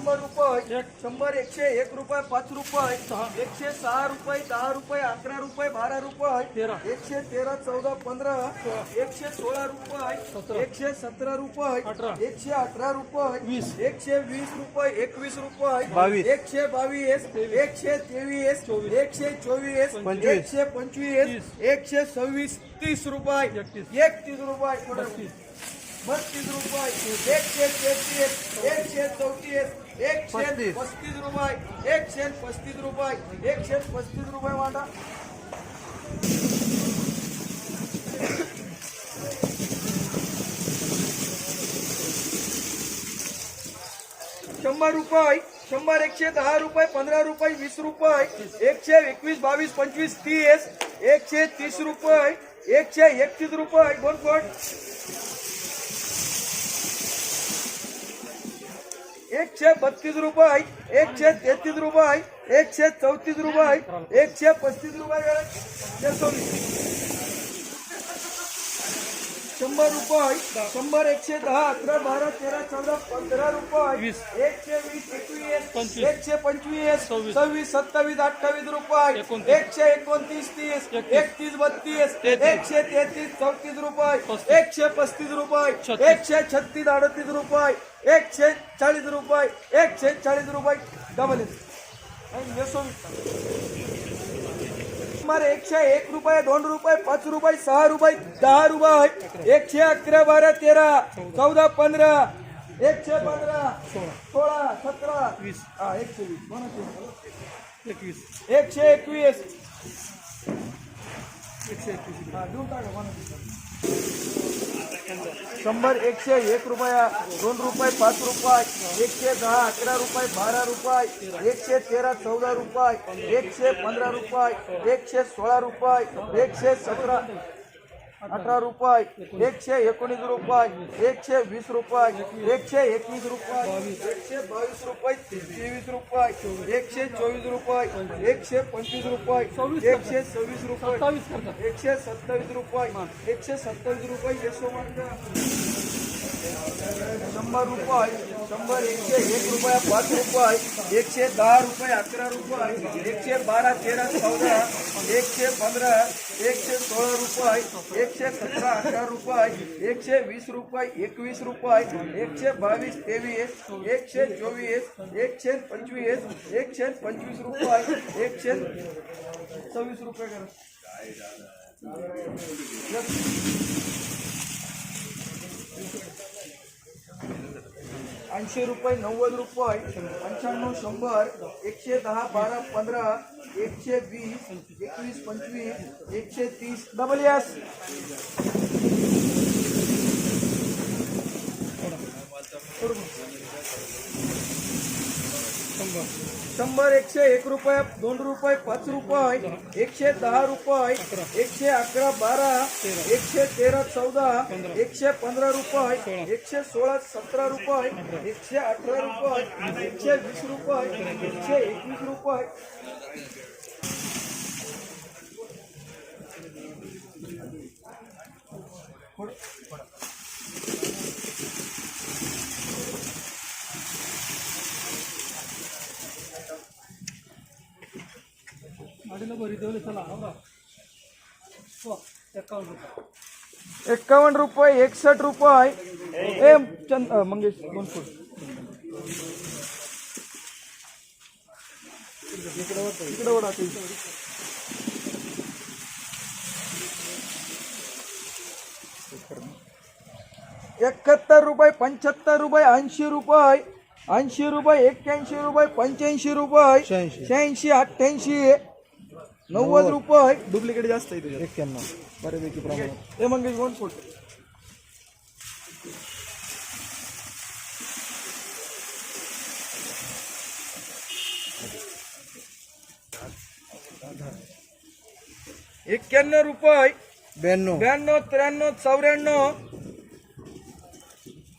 शंभर रुपये शंभर एकशे एक रुपये पाच रुपये एकशे सहा रुपये दहा रुपये अकरा रुपये बारा रुपये तेरा. एकशे तेरा चौदा पंधरा एकशे सोळा रुपये एकशे सतरा रुपये. एकशे अठरा रुपये वीस. एकशे वीस रुपये एकवीस रुपये. एकशे बावीस एकशे तेवीस. एकशे चोवीस. एकशे पंचवीस एकशे सव्वीस तीस रुपये. एकतीस रुपये बत्तीस. रुपये एकशे तेहतीस एकशे चौतीस एकशे पस्तीस. पस्तीस रुपये एकशे पस्तीस रुपये एकशे पस्तीस रुपये वाटा शंभर रुपये शंभर एकशे दहा रुपये पंधरा रुपये वीस रुपये एकशे एकवीस बावीस पंचवीस तीस एकशे तीस रुपये एकशे एकतीस रुपये कोट एकशे बत्तीस रुपये एकशे तेहतीस रुपये एकशे चौतीस रुपये एकशे पस्तीस रुपये एकशे शंभर रुपये शंभर एकशे दहा अकरा बारा तेरा चौदा पंधरा रुपये वीस. एकशे वीस एकवीस. एकशे पंचवीस सव्वीस. सत्तावीस अठ्ठावीस रुपये. एकशे एकोणतीस तीस एकतीस. बत्तीस. एकशे तेहतीस चौतीस रुपये. एकशे पस्तीस रुपये. एकशे छत्तीस अडतीस रुपये एकशे चाळीस रुपये एकशे चाळीस रुपये डबल सुमारे एकशे एक रुपये दोन रुपये पाच रुपये सहा रुपये दहा रुपये. एकशे अकरा बारा तेरा चौदा पंधरा एकशे पंधरा सोळा सतरा वीस. हा एकशे वीस. एकवीस. एकशे एकवीस. एकशे एकवीस. हा, देऊन टाका शंभर एकशे एक रुपया दोन रुपये पाच रुपये एकशे दहा अकरा रुपये बारा रुपये एकशे तेरा चौदा रुपये एकशे पंधरा रुपये एकशे सोळा रुपये एकशे सतरा अठरा रुपये एकशे एकोणीस रुपये एकशे वीस रुपये एकशे एकवीस रुपये एकशे बावीस रुपये तेवीस रुपये एकशे चोवीस रुपये एकशे पंचवीस रुपये एकशे सव्वीस रुपये एकशे सत्तावीस रुपये एकशे सत्तावीस रुपये यशोमंत. शंभर रुपये, शंभर एकशे एक रुपया, पाच रुपये, एकशे दहा रुपये, अकरा रुपये, एकशे बारा, तेरा, चौदा, एकशे पंधरा, एकशे सोळा रुपये, एकशे सतरा, अठरा रुपये, एकशे वीस रुपये, एकवीस रुपये, एकशे बावीस, तेवीस, एकशे चोवीस, एकशे पंचवीस एकशे पंचवीस रुपये, एकशे सव्वीस रुपये करा. ऐंशी रुपये नव्वद रुपये पंच्याण्णव शंभर एकशे दहा बारा पंधरा एकशे वीस एकवीस पंचवीस एकशे तीस. Double yes. शंभर एकशे एक रुपये दोन रुपये पाच रुपये एकशे दहा रुपये एकशे अकरा बारा एकशे तेरा चौदा एकशे पंधरा रुपये एकशे सोळा सतरा रुपये एकशे अठरा रुपये एकशे वीस रुपये एकशे एकवीस रुपये. गाडीला भरी देवले चला हो एकावन्न रुपये. एक्कावन्न रुपये एकसष्ट रुपये. ए चंद मंगेश दोन फूट. इकडे ते. एकाहत्तर रुपये पंच्याहत्तर रुपये ऐंशी रुपये. ऐंशी रुपये एक्क्याऐंशी रुपये पंच्याऐंशी रुपये. शहाऐंशी अठ्ठ्याऐंशी. नव्वद रुपये डुप्लिकेट जास्त आहे तुझ्या एक्क्याण्णव बऱ्यापैकी प्रमाण ते मंगेश गोंड फोट एक्क्याण्णव रुपये आहे ब्याण्णव ब्याण्णव त्र्याण्णव चौऱ्याण्णव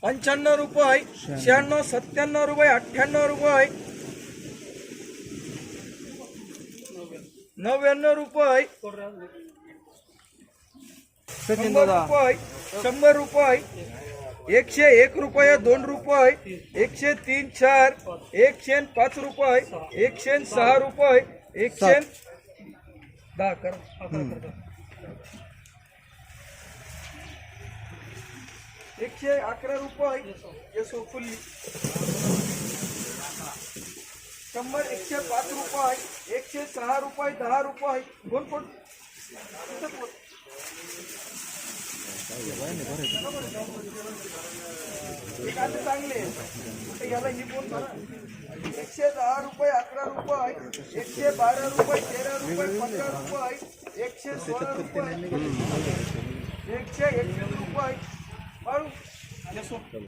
पंच्याण्णव रुपये आहे शहाण्णव सत्त्याण्णव रुपये अठ्ठ्याण्णव रुपये नव्याण्णव रुपये. शंभर रुपये शंभर रुपये एकशे एक रुपये दोन रुपये एकशे तीन चार एकशे पाच रुपये एकशे सहा रुपये एकशे दहा कर. एकशे अकरा रुपये फुल्ली. शंभर, एकशे पाच रुपये, एकशे सहा रुपये, दहा रुपये कोण कोण चांगले याला ही कोण एकशे दहा रुपये, अकरा रुपये, एकशे बारा रुपये, तेरा रुपये, पंधरा रुपये, एकशे सोळा रुपये, एकशे एकवीस रुपये.